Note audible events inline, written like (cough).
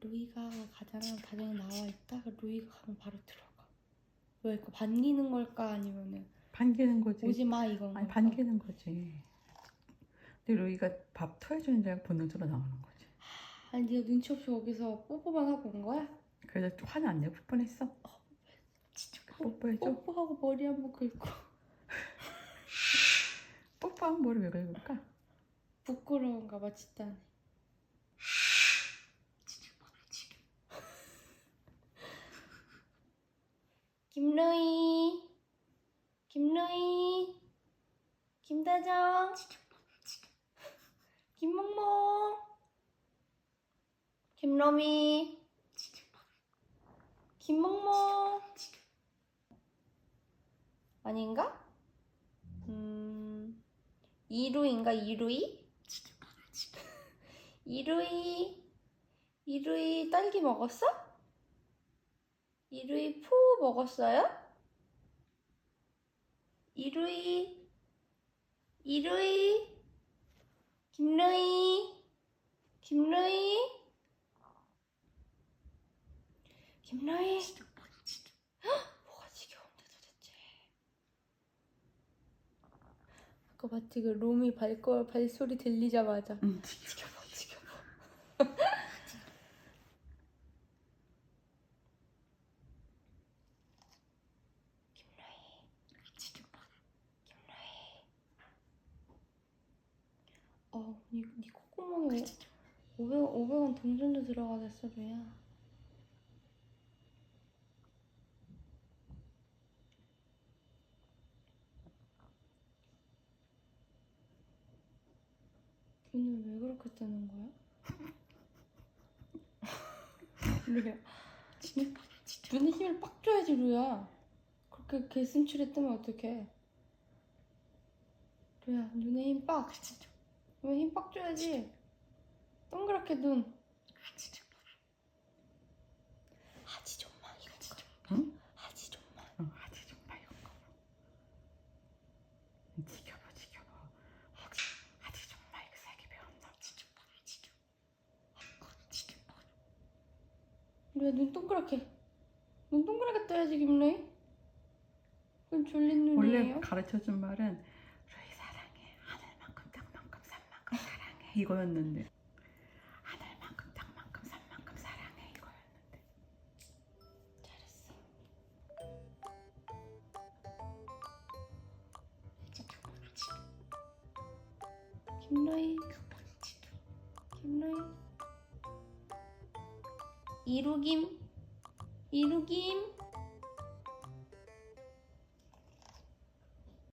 루이가 가잖아 다정이 나와 있다 루이가 가면 바로 들어가 왜 이거 반기는 걸까 아니면은 반기는 거지. 오지 마 이건 아니 걸까? 반기는 거지. 근데 로이가 밥 토해주는 줄 알고 본능적으로 나오는 거지. 아니 네가 눈치 없이 거기서 뽀뽀만 하고 온 거야? 그래서 화는 안 내고 뻔했어. 진짜 뽀뽀해줘. 뽀뽀하고 머리 한번 긁고 (laughs) 뽀뽀하면 뭐를 왜 긁을까? 부끄러운가 봐 진짜 김루이 김루이 김다정 김몽몽 김로미 김몽몽 아닌가? 음 이루인가 이루이? (laughs) 이루이 이루이 딸기 먹었어? 이루이 푸 먹었어요? 이루이 이루이 김루이 김루이 김루이 헉, 뭐가 지겨운데 도대체 아까 마치 그 로미 발걸 발소리 들리자마자 응. 지겨워 지겨워 김라희 김라희 어, 니, 니 콧구멍에 500, 500원 동전도 들어가겠어 루야. 눈을 왜 그렇게 뜨는 거야? (laughs) 루야. 눈- 눈에 힘을 빡 줘야지 루야. 그렇게 개슴츠레 뜨면 어떡해? 루야 눈에 힘빡. 눈 에 힘빡 줘야지 동그랗게 눈 하지 좀마 이거 응? 하지 좀마 어, 하지 좀 마, 이런 거. 지겨워, 지겨워. 하지, 하지 좀 마, 이거 세게 배웠나? 지겨워, 지겨워. 지겨워. 루야 눈 동그랗게 눈 동그랗게 떠야지 김루이 그건 졸린 원래 눈이에요 가르쳐준 말은 루이 사랑해 하늘만큼 땅만큼 산만큼 사랑해 이거였는데. 하늘만큼 땅만큼 산만큼 사랑해 이거였는데. 잘했어. 김루이 김루이 이루김 이루김